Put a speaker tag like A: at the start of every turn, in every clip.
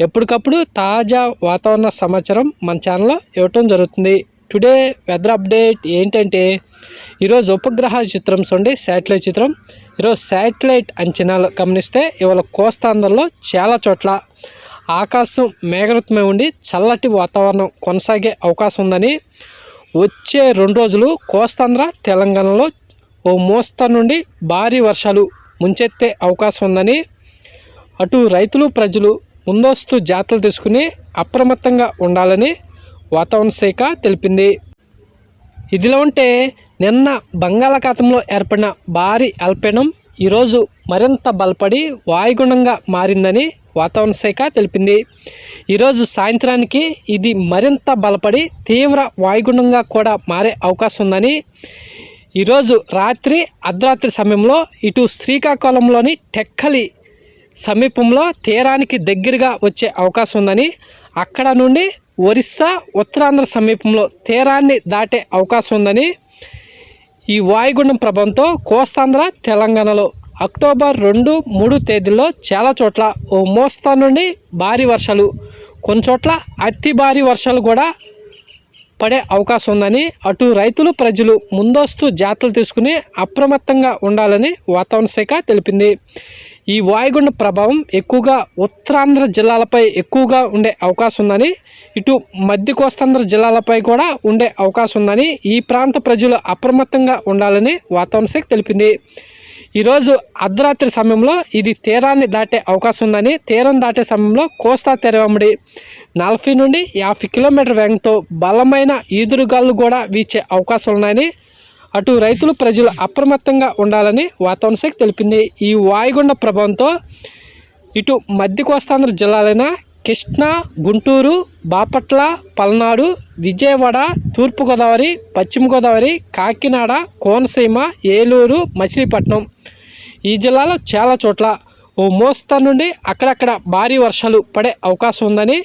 A: ఎప్పటికప్పుడు తాజా వాతావరణ సమాచారం మన ఛానల్లో ఇవ్వటం జరుగుతుంది. టుడే వెదర్ అప్డేట్ ఏంటంటే ఈరోజు ఉపగ్రహ చిత్రం చూడండి శాటిలైట్ చిత్రం. ఈరోజు శాటిలైట్ అంచనాలు గమనిస్తే ఇవాళ కోస్తాంధ్రలో చాలా చోట్ల ఆకాశం మేఘవృతమై ఉండి చల్లటి వాతావరణం కొనసాగే అవకాశం ఉందని వచ్చే రెండు రోజులు కోస్తాంధ్ర తెలంగాణలో ఓ మోస్తరు నుండి భారీ వర్షాలు ముంచెత్తే అవకాశం ఉందని అటు రైతులు ప్రజలు ముందస్తు జాగ్రత్తలు తీసుకుని అప్రమత్తంగా ఉండాలని వాతావరణ శాఖ తెలిపింది. ఇదిలో ఉంటే నిన్న బంగాళాఖాతంలో ఏర్పడిన భారీ అల్పీడనం ఈరోజు మరింత బలపడి వాయుగుణంగా మారిందని వాతావరణ శాఖ తెలిపింది. ఈరోజు సాయంత్రానికి ఇది మరింత బలపడి తీవ్ర వాయుగుణంగా కూడా మారే అవకాశం ఉందని ఈరోజు రాత్రి అర్ధరాత్రి సమయంలో ఇటు శ్రీకాకుళంలోని టెక్కలి సమీపంలో తీరానికి దగ్గరగా వచ్చే అవకాశం ఉందని అక్కడ నుండి ఒరిస్సా ఉత్తరాంధ్ర సమీపంలో తీరాన్ని దాటే అవకాశం ఉందని ఈ వాయుగుండం ప్రభావంతో కోస్తాంధ్ర తెలంగాణలో అక్టోబర్ రెండు మూడు తేదీల్లో చాలా చోట్ల ఓ మోస్తా నుండి భారీ వర్షాలు కొన్ని చోట్ల అతి భారీ వర్షాలు కూడా పడే అవకాశం ఉందని అటు రైతులు ప్రజలు ముందస్తు జాగ్రత్తలు తీసుకుని అప్రమత్తంగా ఉండాలని వాతావరణ శాఖ తెలిపింది. ఈ వాయుగుండ ప్రభావం ఎక్కువగా ఉత్తరాంధ్ర జిల్లాలపై ఎక్కువగా ఉండే అవకాశం ఉందని ఇటు మధ్య కోస్తాంధ్ర జిల్లాలపై కూడా ఉండే అవకాశం ఉందని ఈ ప్రాంత ప్రజలు అప్రమత్తంగా ఉండాలని వాతావరణ శాఖ తెలిపింది. ఈరోజు అర్ధరాత్రి సమయంలో ఇది తీరాన్ని దాటే అవకాశం ఉందని తీరం దాటే సమయంలో కోస్తా తెరవమ్మడి నలభై నుండి యాభై కిలోమీటర్ వేగంతో బలమైన ఈదురుగాలు కూడా వీచే అవకాశం ఉన్నాయని అటు రైతులు ప్రజలు అప్రమత్తంగా ఉండాలని వాతావరణ శాఖ తెలిపింది. ఈ వాయుగుండ ప్రభావంతో ఇటు మధ్య కోస్తాంధ్ర జిల్లాలైన కృష్ణా గుంటూరు బాపట్ల పల్నాడు విజయవాడ తూర్పుగోదావరి పశ్చిమ గోదావరి కాకినాడ కోనసీమ ఏలూరు మచిలీపట్నం ఈ జిల్లాలో చాలా చోట్ల ఓ మోస్తరు నుండి అక్కడక్కడ భారీ వర్షాలు పడే అవకాశం ఉందని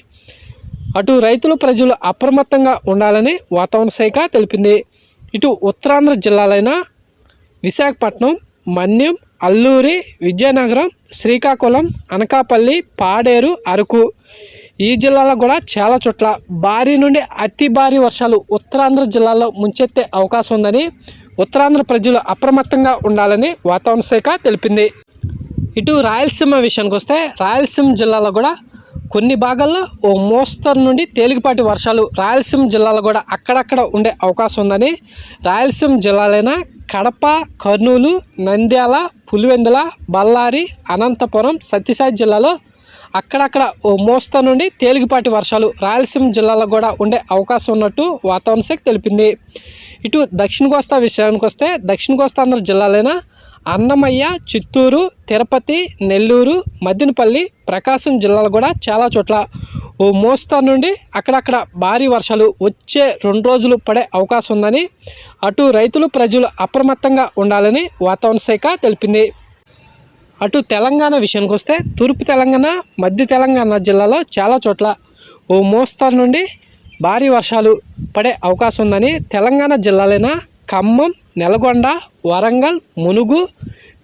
A: అటు రైతులు ప్రజలు అప్రమత్తంగా ఉండాలని వాతావరణ శాఖ తెలిపింది. ఇటు ఉత్తరాంధ్ర జిల్లాలైన విశాఖపట్నం మన్యం అల్లూరి విజయనగరం శ్రీకాకుళం అనకాపల్లి పాడేరు అరకు. ఈ జిల్లాలో కూడా చాలా చోట్ల భారీ నుండి అతి భారీ వర్షాలు ఉత్తరాంధ్ర జిల్లాలో ముంచెత్తే అవకాశం ఉందని ఉత్తరాంధ్ర ప్రజలు అప్రమత్తంగా ఉండాలని వాతావరణ శాఖ తెలిపింది. ఇటు రాయలసీమ విషయానికి వస్తే రాయలసీమ జిల్లాలో కూడా కొన్ని భాగాల్లో ఓ మోస్తరు నుండి తేలికపాటి వర్షాలు రాయలసీమ జిల్లాలో కూడా అక్కడక్కడ ఉండే అవకాశం ఉందని రాయలసీమ జిల్లాలైన కడప కర్నూలు నంద్యాల పులివెందుల బళ్ళారి అనంతపురం సత్యసాయి జిల్లాలో అక్కడక్కడ ఓ మోస్తరు నుండి తేలికపాటి వర్షాలు రాయలసీమ జిల్లాలో కూడా ఉండే అవకాశం ఉన్నట్టు వాతావరణ శాఖ తెలిపింది. ఇటు దక్షిణ కోస్తా విషయానికి వస్తే దక్షిణ కోస్తాంధ్ర జిల్లాలైన అన్నమయ్య చిత్తూరు తిరుపతి నెల్లూరు మద్దినపల్లి ప్రకాశం జిల్లాలో కూడా చాలా చోట్ల ఓ మోస్తరు నుండి అక్కడక్కడ భారీ వర్షాలు వచ్చే రెండు రోజులు పడే అవకాశం ఉందని అటు రైతులు ప్రజలు అప్రమత్తంగా ఉండాలని వాతావరణ శాఖ తెలిపింది. అటు తెలంగాణ విషయానికి వస్తే తూర్పు తెలంగాణ మధ్య తెలంగాణ జిల్లాలో చాలా చోట్ల ఓ మోస్తరు నుండి భారీ వర్షాలు పడే అవకాశం ఉందని తెలంగాణ జిల్లాలైన ఖమ్మం నల్గొండ వరంగల్ మునుగు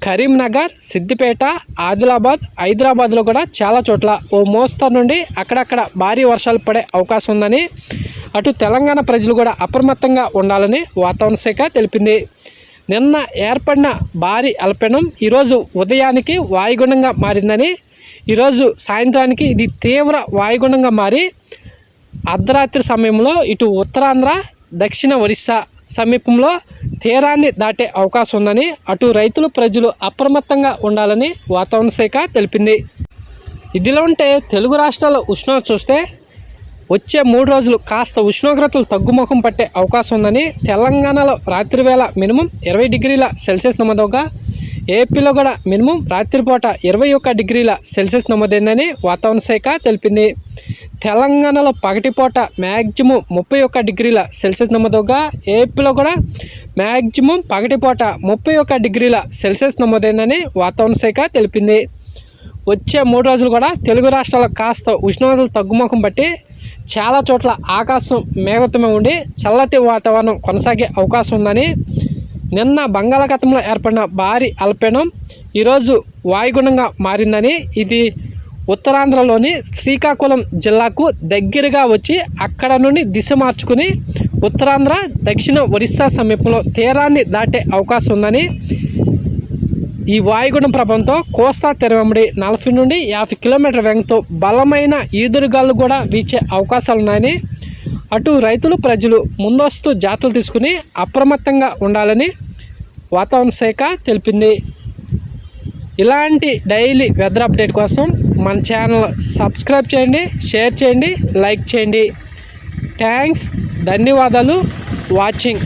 A: కరీంనగర్ సిద్దిపేట ఆదిలాబాద్ హైదరాబాద్లో కూడా చాలా చోట్ల ఓ మోస్తరు నుండి అక్కడక్కడ భారీ వర్షాలు పడే అవకాశం ఉందని అటు తెలంగాణ ప్రజలు కూడా అప్రమత్తంగా ఉండాలని వాతావరణ శాఖ తెలిపింది. నిన్న ఏర్పడిన భారీ అల్పీడనం ఈరోజు ఉదయానికి వాయుగుణంగా మారిందని ఈరోజు సాయంత్రానికి ఇది తీవ్ర వాయుగుణంగా మారి అర్ధరాత్రి సమయంలో ఇటు ఉత్తరాంధ్ర దక్షిణ ఒరిస్సా సమీపంలో తీరాన్ని దాటే అవకాశం ఉందని అటు రైతులు ప్రజలు అప్రమత్తంగా ఉండాలని వాతావరణ శాఖ తెలిపింది. ఇదిలో ఉంటే తెలుగు రాష్ట్రాల ఉష్ణోగ్రత చూస్తే వచ్చే మూడు రోజులు కాస్త ఉష్ణోగ్రతలు తగ్గుముఖం పట్టే అవకాశం ఉందని తెలంగాణలో రాత్రి వేళ మినిమం ఇరవై డిగ్రీల సెల్సియస్ నమోదవగా ఏపీలో కూడా మినిమం రాత్రిపూట ఇరవై ఒక్క డిగ్రీల సెల్సియస్ నమోదైందని వాతావరణ శాఖ తెలిపింది. తెలంగాణలో పగటిపూట మ్యాక్సిమం ముప్పై ఒక్క డిగ్రీల సెల్సియస్ నమోదుగా ఏపీలో కూడా మ్యాక్సిమం పగటిపూట ముప్పై ఒక్క డిగ్రీల సెల్సియస్ నమోదైందని వాతావరణ శాఖ తెలిపింది. వచ్చే మూడు రోజులు కూడా తెలుగు రాష్ట్రాల్లో కాస్త ఉష్ణోగ్రతలు తగ్గుముఖం బట్టి చాలా చోట్ల ఆకాశం మేఘతమే ఉండి చల్లటి వాతావరణం కొనసాగే అవకాశం ఉందని నిన్న బంగాళాఖాతంలో ఏర్పడిన భారీ అల్పీనం ఈరోజు వాయుగుణంగా మారిందని ఇది ఉత్తరాంధ్రలోని శ్రీకాకుళం జిల్లాకు దగ్గరగా వచ్చి అక్కడ నుండి దిశ మార్చుకుని ఉత్తరాంధ్ర దక్షిణ ఒరిస్సా సమీపంలో తీరాన్ని దాటే అవకాశం ఉందని ఈ వాయుగుండం ప్రభావంతో కోస్తా తెరవెంబడి నలభై నుండి యాభై కిలోమీటర్ల వేగంతో బలమైన ఈదురుగాలు కూడా వీచే అవకాశాలు ఉన్నాయని అటు రైతులు ప్రజలు ముందస్తు జాతలు తీసుకుని అప్రమత్తంగా ఉండాలని వాతావరణ శాఖ తెలిపింది. ఇలాంటి డైలీ వెదర్ అప్డేట్ కోసం మన ఛానల్ సబ్స్క్రైబ్ చేయండి షేర్ చేయండి లైక్ చేయండి. థ్యాంక్స్ ధన్యవాదాలు. వాచింగ్